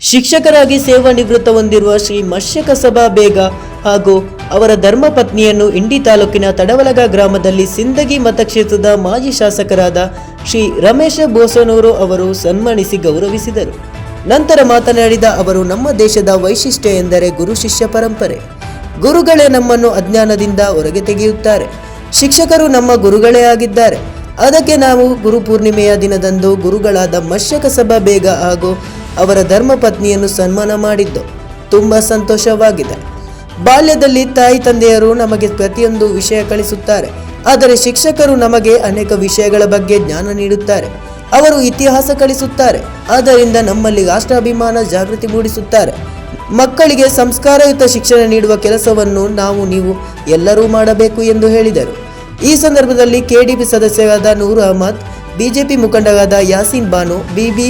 ಶಿಕ್ಷಕರಾಗಿ ಸೇವಾ ನಿವೃತ್ತ ಹೊಂದಿರುವ ಶ್ರೀ ಮಶ್ಯಕ ಸಭಾ ಬೇಗ ಹಾಗೂ ಅವರ ಧರ್ಮಪತ್ನಿಯನ್ನು ಇಂಡಿ ತಾಲೂಕಿನ ತಡವಲಗ ಗ್ರಾಮದಲ್ಲಿ ಸಿಂದಗಿ ಮತಕ್ಷೇತ್ರದ ಮಾಜಿ ಶಾಸಕರಾದ ಶ್ರೀ ರಮೇಶ ಬೋಸನೂರು ಅವರು ಸನ್ಮಾನಿಸಿ ಗೌರವಿಸಿದರು. ನಂತರ ಮಾತನಾಡಿದ ಅವರು, ನಮ್ಮ ದೇಶದ ವೈಶಿಷ್ಟ್ಯ ಎಂದರೆ ಗುರು ಶಿಷ್ಯ ಪರಂಪರೆ. ಗುರುಗಳೇ ನಮ್ಮನ್ನು ಅಜ್ಞಾನದಿಂದ ಹೊರಗೆ ತೆಗೆಯುತ್ತಾರೆ. ಶಿಕ್ಷಕರು ನಮ್ಮ ಗುರುಗಳೇ ಆಗಿದ್ದಾರೆ. ಅದಕ್ಕೆ ನಾವು ಗುರು ಪೂರ್ಣಿಮೆಯ ದಿನದಂದು ಗುರುಗಳಾದ ಮಶ್ಯಕ ಸಭಾ ಬೇಗ ಹಾಗೂ ಅವರ ಧರ್ಮಪತ್ನಿಯನ್ನು ಸನ್ಮಾನ ಮಾಡಿದ್ದು ತುಂಬ ಸಂತೋಷವಾಗಿದೆ. ಬಾಲ್ಯದಲ್ಲಿ ತಾಯಿ ತಂದೆಯರು ನಮಗೆ ಪ್ರತಿಯೊಂದು ವಿಷಯ ಕಲಿಸುತ್ತಾರೆ ಆದರೆ ಶಿಕ್ಷಕರು ನಮಗೆ ಅನೇಕ ವಿಷಯಗಳ ಬಗ್ಗೆ ಜ್ಞಾನ ನೀಡುತ್ತಾರೆ. ಅವರು ಇತಿಹಾಸ ಕಲಿಸುತ್ತಾರೆ ಆದ್ದರಿಂದ ನಮ್ಮಲ್ಲಿ ರಾಷ್ಟ್ರಾಭಿಮಾನ ಜಾಗೃತಿ ಮೂಡಿಸುತ್ತಾರೆ. ಮಕ್ಕಳಿಗೆ ಸಂಸ್ಕಾರಯುತ ಶಿಕ್ಷಣ ನೀಡುವ ಕೆಲಸವನ್ನು ನಾವು ನೀವು ಎಲ್ಲರೂ ಮಾಡಬೇಕು ಎಂದು ಹೇಳಿದರು. ಈ ಸಂದರ್ಭದಲ್ಲಿ ಕೆಡಿಪಿ ಸದಸ್ಯರಾದ ನೂರ್ ಅಹಮದ್, ಬಿಜೆಪಿ ಮುಖಂಡರಾದ ಯಾಸೀನ್ ಬಾನು, ಬಿಬಿ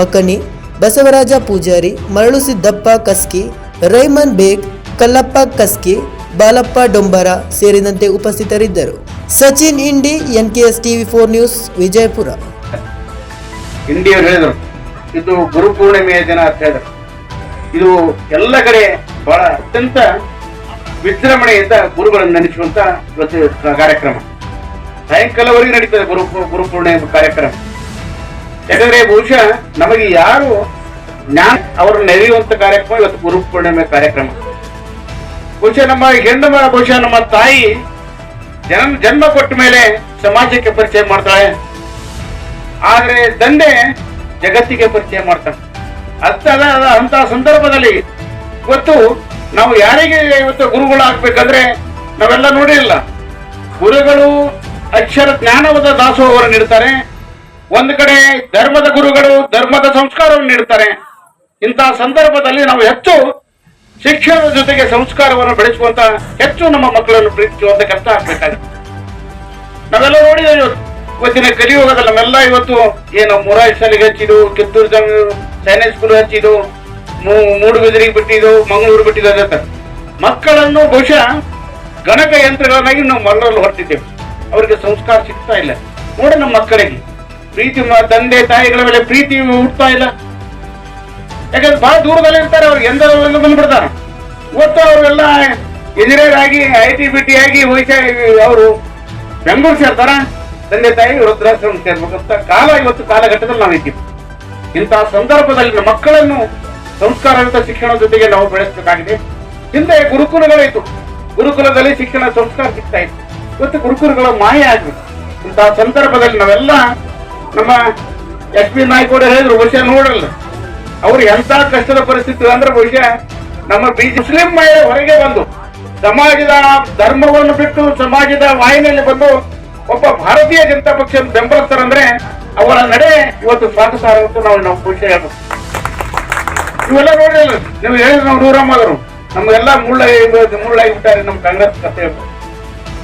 ಮಕ್ಕನಿ ಬಸವರಾಜ ಪೂಜಾರಿ, ಮರಳು ಸಿದ್ದಪ್ಪ ಕಸ್ಕಿ, ರೈಮನ್ ಬೇಗ್, ಕಲ್ಲಪ್ಪ ಕಸ್ಕಿ, ಬಾಲಪ್ಪ ಡೊಂಬರ ಸೇರಿದಂತೆ ಉಪಸ್ಥಿತರಿದ್ದರು. Sachin Indi N K S TV four news, Vijayapura. ಇಂಡಿಯವರು ಹೇಳಿದರು, ಇದು ಗುರು ಪೂರ್ಣಿಮೆಯ ದಿನ ಅಂತ ಹೇಳಿದರು. ಇದು ಎಲ್ಲ ಕಡೆ ಬಹಳ ಅತ್ಯಂತ ವಿಜೃಂಭಣೆಯಿಂದ ಗುರುಗಳನ್ನು ನೆನೆಸುವಂತ ಕಾರ್ಯಕ್ರಮ. ಸಾಯಂಕಾಲವರೆಗೆ ನಡೀತದೆ ಗುರು ಗುರು ಪೂರ್ಣಿಮೆ ಕಾರ್ಯಕ್ರಮ. ಯಾಕಂದ್ರೆ ಬಹುಶಃ ನಮಗೆ ಯಾರು ಜ್ಞಾನ ಅವರು ನೆರೆಯುವಂತ ಕಾರ್ಯಕ್ರಮ ಇವತ್ತು ಗುರು ಪೂರ್ಣಿಮೆ ಕಾರ್ಯಕ್ರಮ. ಬಹುಶಃ ನಮ್ಮ ಹೆಣ್ಣು ಬಹುಶಃ ನಮ್ಮ ತಾಯಿ ಜನ್ಮ ಜನ್ಮ ಕೊಟ್ಟ ಮೇಲೆ ಸಮಾಜಕ್ಕೆ ಪರಿಚಯ ಮಾಡ್ತಾಳೆ. ಆದ್ರೆ ತಂದೆ ಜಗತ್ತಿಗೆ ಪರಿಚಯ ಮಾಡ್ತಾನೆ ಅದ ಅಂತ ಸಂದರ್ಭದಲ್ಲಿ ಇವತ್ತು ನಾವು ಯಾರಿಗೆ ಇವತ್ತು ಗುರುಗಳು ಆಗ್ಬೇಕಂದ್ರೆ ನಾವೆಲ್ಲ ನೋಡಿರಲ್ಲ. ಗುರುಗಳು ಅಕ್ಷರ ಜ್ಞಾನವಾದ ದಾಸೋಹವನ್ನು ನೀಡ್ತಾರೆ. ಒಂದು ಕಡೆ ಧರ್ಮದ ಗುರುಗಳು ಧರ್ಮದ ಸಂಸ್ಕಾರವನ್ನು ನೀಡುತ್ತಾರೆ. ಇಂತಹ ಸಂದರ್ಭದಲ್ಲಿ ನಾವು ಹೆಚ್ಚು ಶಿಕ್ಷಣದ ಜೊತೆಗೆ ಸಂಸ್ಕಾರವನ್ನು ಬೆಳೆಸುವಂತ ಹೆಚ್ಚು ನಮ್ಮ ಮಕ್ಕಳನ್ನು ಪ್ರೀತಿಸುವಂತ ಕೆಲಸ ಆಗ್ಬೇಕಾಗುತ್ತೆ ನಾವೆಲ್ಲ ನೋಡಿದ ಇವತ್ತು ಇವತ್ತಿನ ಕಲಿಯುಗದಲ್ಲಿ ನಮ್ಮೆಲ್ಲ ಇವತ್ತು ಏನು ಮುರಾಯಿ ಶಾಲೆಗೆ ಹಚ್ಚಿದು ಕಿತ್ತೂರು ಜಂಗ್ ಸೈನಿಕ್ ಸ್ಕೂಲ್ ಹಚ್ಚಿದು ಮೂಡುಬಿದಿರಿಗೆ ಬಿಟ್ಟಿದ್ದು ಮಂಗಳೂರು ಬಿಟ್ಟಿದ್ದು ಅದೇ. ಮಕ್ಕಳನ್ನು ಬಹುಶಃ ಗಣಕ ಯಂತ್ರಗಳನ್ನಾಗಿ ನಾವು ಮರಳಲು ಹೊರಟಿದ್ದೇವೆ. ಅವರಿಗೆ ಸಂಸ್ಕಾರ ಸಿಗ್ತಾ ಇಲ್ಲ. ನೋಡಿ ನಮ್ಮ ಮಕ್ಕಳಿಗೆ. ಪ್ರೀತಿ ತಂದೆ, ತಾಯಿಗಳ ಮೇಲೆ ಪ್ರೀತಿ ಹುಡ್ತಾ ಇಲ್ಲ. ಯಾಕಂದ್ರೆ ಬಹಳ ದೂರದಲ್ಲಿ ಇರ್ತಾರೆ ಅವ್ರಿಗೆ ಎಂದರ ಬಂದ್ಬಿಡ್ತಾರೆ. ಇವತ್ತು ಅವರೆಲ್ಲ ಇಂಜಿನಿಯರ್ ಆಗಿ ಐ ಟಿ ಬಿ ಟಿ ಆಗಿ ಅವರು. ಬೆಂಗಳೂರು ಸೇರ್ತಾರ. ತಂದೆ, ತಾಯಿ ವೃದ್ಧಾಶ್ರಮ ಸೇರ್ಬೇಕಂತ ಕಾಲ ಇವತ್ತು ಕಾಲಘಟ್ಟದಲ್ಲಿ ನಾವಿದ್ದೀವಿ ಇಂತಹ ಸಂದರ್ಭದಲ್ಲಿ ಮಕ್ಕಳನ್ನು ಸಂಸ್ಕಾರಯುತ ಶಿಕ್ಷಣದ ಜೊತೆಗೆ ನಾವು ಬೆಳೆಸಬೇಕಾಗಿದೆ. ಹಿಂದೆ ಗುರುಕುಲಗಳಿತ್ತು ಗುರುಕುಲದಲ್ಲಿ ಶಿಕ್ಷಣ ಸಂಸ್ಕಾರ ಸಿಗ್ತಾ ಇತ್ತು. ಇವತ್ತು ಗುರುಕುಲಗಳು ಮಾಯ ಆಗ್ಬೇಕು ಇಂತಹ ಸಂದರ್ಭದಲ್ಲಿ ನಾವೆಲ್ಲ ನಮ್ಮ ಎಸ್ ಪಿ ನಾಯ್ಕೋಡ ಹೇಳಿದ್ರು ಬಹುಶಃ ನೋಡಲ್ಲ ಅವ್ರು ಎಂತ ಕಷ್ಟದ ಪರಿಸ್ಥಿತಿ ಅಂದ್ರೆ ಬಹುಶಃ ನಮ್ಮ ಬಿ ಮುಸ್ಲಿಂ ಮಹಿಳೆ ಹೊರಗೆ ಬಂದು ಸಮಾಜದ ಧರ್ಮವನ್ನು ಬಿಟ್ಟು ಸಮಾಜದ ವಾಹಿನಿಯಲ್ಲಿ ಬಂದು ಒಬ್ಬ ಭಾರತೀಯ ಜನತಾ ಪಕ್ಷ ಬೆಂಬಲಿಸ್ತಾರಂದ್ರೆ ಅವರ ನಡೆ ಇವತ್ತು ಸ್ವಾಗತಾರ ಅಂತ ನಾವು ನಾವು ಖುಷಿ ಹೇಳ್ಬೇಕು ಇವೆಲ್ಲ ನೋಡಿಲ್ಲ ನೀವು ಹೇಳಿದ್ರು ನಾವು ನೂರಮ್ಮದರು ನಮಗೆಲ್ಲ ಮುಳ್ಳಾಗಿ ಮುಳ್ಳಾಗಿ ಬಿಟ್ಟಾರೆ ನಮ್ಮ ಕಾಂಗ್ರೆಸ್ ಕಥೆ